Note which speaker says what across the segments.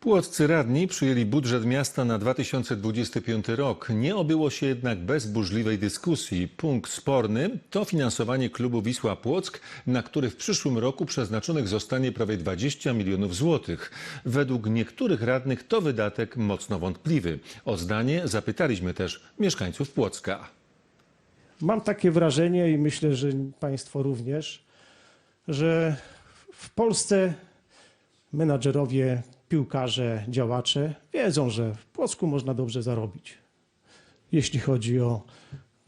Speaker 1: Płoccy radni przyjęli budżet miasta na 2025 rok. Nie obyło się jednak bez burzliwej dyskusji. Punkt sporny to finansowanie klubu Wisła Płock, na który w przyszłym roku przeznaczonych zostanie prawie 20 milionów złotych. Według niektórych radnych to wydatek mocno wątpliwy. O zdanie zapytaliśmy też mieszkańców Płocka.
Speaker 2: Mam takie wrażenie i myślę, że Państwo również, że w Polsce menadżerowie, piłkarze, działacze wiedzą, że w Płocku można dobrze zarobić, jeśli chodzi o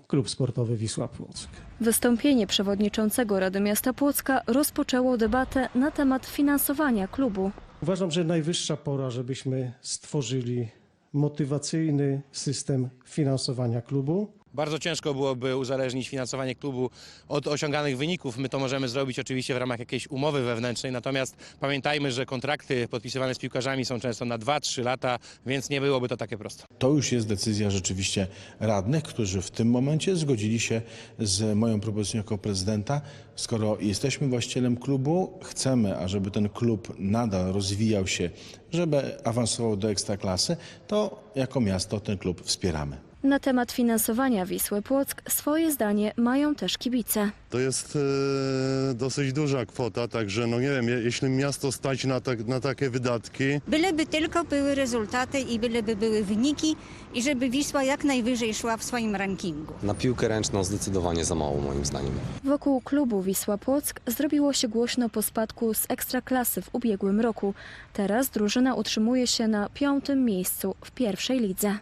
Speaker 2: klub sportowy Wisła Płock.
Speaker 3: Wystąpienie przewodniczącego Rady Miasta Płocka rozpoczęło debatę na temat finansowania klubu.
Speaker 2: Uważam, że najwyższa pora, żebyśmy stworzyli motywacyjny system finansowania klubu.
Speaker 4: Bardzo ciężko byłoby uzależnić finansowanie klubu od osiąganych wyników. My to możemy zrobić oczywiście w ramach jakiejś umowy wewnętrznej, natomiast pamiętajmy, że kontrakty podpisywane z piłkarzami są często na 2-3 lata, więc nie byłoby to takie proste.
Speaker 5: To już jest decyzja rzeczywiście radnych, którzy w tym momencie zgodzili się z moją propozycją jako prezydenta. Skoro jesteśmy właścicielem klubu, chcemy, ażeby ten klub nadal rozwijał się, żeby awansował do ekstraklasy, to jako miasto ten klub wspieramy.
Speaker 3: Na temat finansowania Wisły Płock swoje zdanie mają też kibice.
Speaker 6: To jest e, dosyć duża kwota, także no nie wiem, je- jeśli miasto stać na, tak, na takie wydatki,
Speaker 7: Byleby tylko były rezultaty i byleby były wyniki i żeby Wisła jak najwyżej szła w swoim rankingu.
Speaker 8: Na piłkę ręczną zdecydowanie za mało moim zdaniem.
Speaker 3: Wokół klubu Wisła Płock zrobiło się głośno po spadku z ekstraklasy w ubiegłym roku. Teraz drużyna utrzymuje się na piątym miejscu w pierwszej lidze.